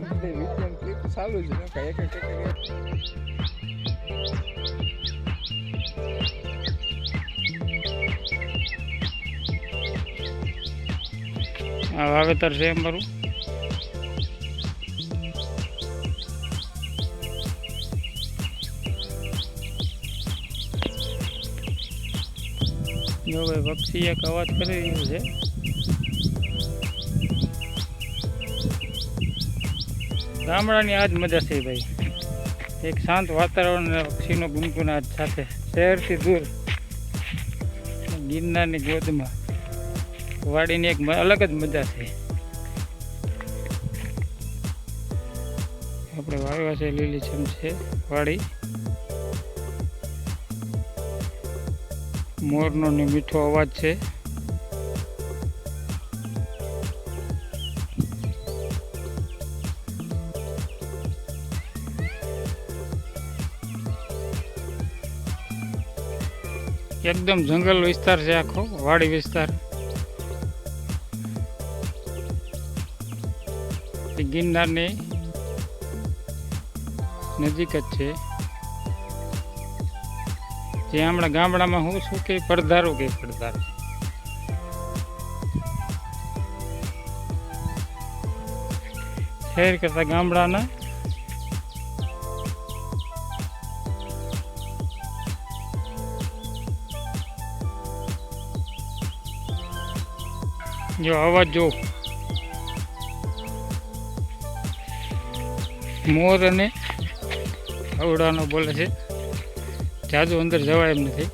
Weekend weekend trip ચાલુ છે ને એક એક આ વાવેતર છે એમ મારું જો ભાઈ પક્ષી એક અવાજ કરી રહ્યું છે. ગામડાની આજ મજા છે ભાઈ. એક શાંત વાતાવરણ અને પક્ષીનો ગુનગુનાટ સાથે શહેરથી દૂર. ગિરનારની ગોદમાં વાડીની એક અલગ જ મજા છે. આપણે વાવ્યા છે લીલીછમ છે, વાડી. મોરનો ને મીઠો અવાજ છે. એકદમ જંગલ વિસ્તાર છે આખો, વાડી વિસ્તાર. ગિરનારની નજીક જ છે. જે હમણાં ગામડામાં હું શું કે પડધારો કે પડધારો. શહેર કરતા ગામડાના જો, અવાજ જો. મોર અને હવડાનો બોલે છે. જાજુ અંદર જવાય એમ નથી.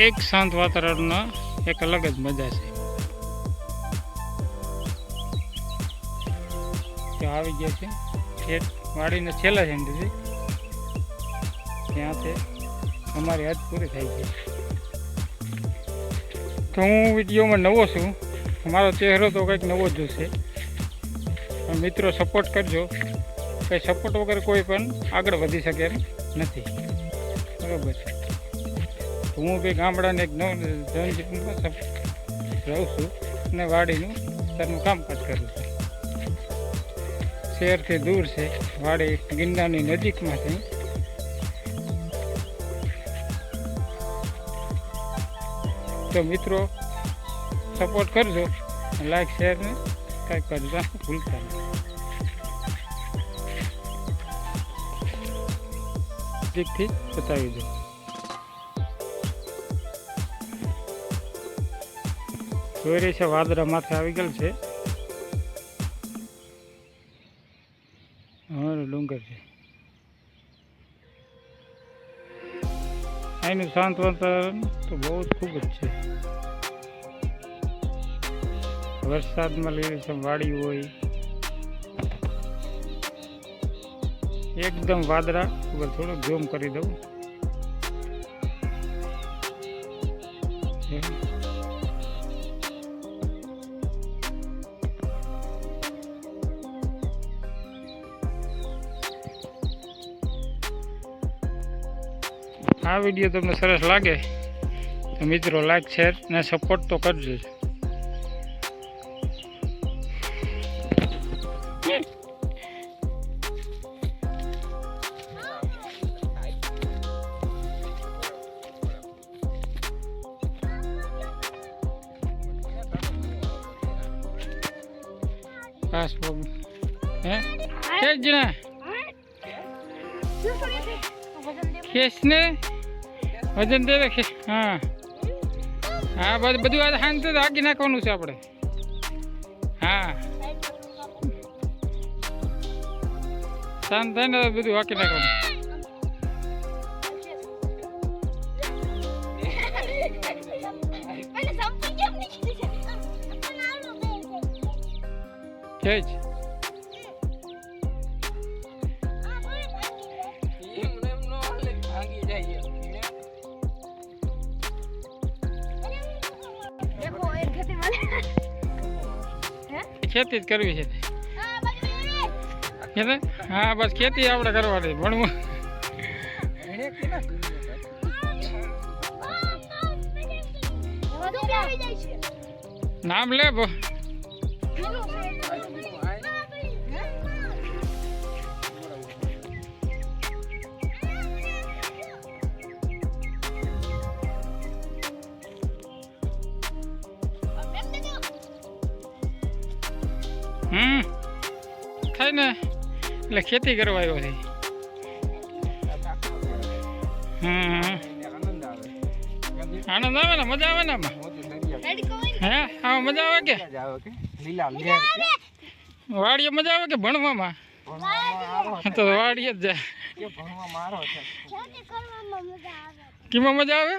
એક શાંત વાતાવરણમાં એક અલગ જ મજા છે. તો આવી ગયા છે. ખેત વાડીને છેલ્લા છે ત્યાં ત્યાંથી અમારી હાથ પૂરી થાય છે તો હું વિડીયોમાં નવો છું. મારો ચહેરો તો કંઈક નવો જ હશે. મિત્રો સપોર્ટ કરજો. કંઈ સપોર્ટ વગર કોઈ પણ આગળ વધી શકે એમ નથી. બરાબર. હું બી ગામડાને એક જનજીવનમાં રહું છું અને વાડીનું ઘરનું કામકાજ કરું છું. શહેરથી દૂર છે. વાડી ગિરનારની નજીકમાં છે તો મિત્રો સપોર્ટ કરજો. લાઈક શેર ને કંઈક કરજો. ભૂલતા નજીકથી બતાવી દો જોઈ રહી છે, વાદળા માથે આવી ગયેલ છે. અહીંનું શાંત વાતાવરણ તો બહુ જ ખૂબ જ છે. વરસાદમાં લીલીછમ વાડી હોય. એકદમ વાદળા, ઉપર થોડુંક ઝૂમ કરી દઉં. આ વીડિયો તમને સરસ લાગે તો મિત્રો લાઈક શેર ને સપોર્ટ તો કરજો. જ. બાબુ હે? જણા ને વજન દે રાખે હા. હા બધું આ શાંતિ હાકી નાખવાનું છે આપણે. હા. શાંત થાય ને તો બધું હાકી નાખવાનું. ખેંચ ખેતી જ કરવી છે. ખેતર હા બસ ખેતી આપણે કરવાની ભણવું. નામ લે હમ. થાય ને એટલે ખેતી કરવા આવ્યો છે. હમ. આનંદ આવે આનંદ આવે ને મજા આવે ને આમાં? હે? હા મજા આવે કે? આવે કે લીલા લહેર કે વાડીએ મજા આવે કે ભણવામાં? તો વાડીએ જ જાય. કે ભણવામાં આરો મજા આવે?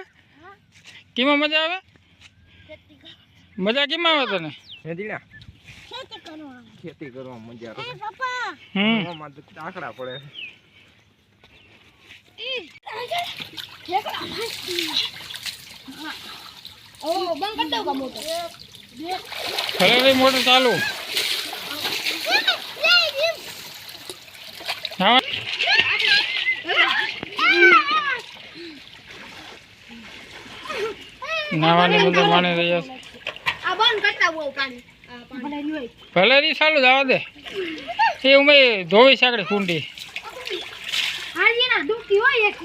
કીમાં મજા આવે? મજા કેમાં આવે તને? ખેતી કરવા મજા આવે હમ. ભણવામાં તો આંકડા પડે. ફરેરી મોટર ચાલુ. હા. નાવાની બધા પાણી રહ્યા છે. આ બંધ કરતા બહુ પાણી. આ રી ચાલુ જવા દે એ ઉમે ધોવી સાકડી કુંડી હાજી ના દુખી હોય એક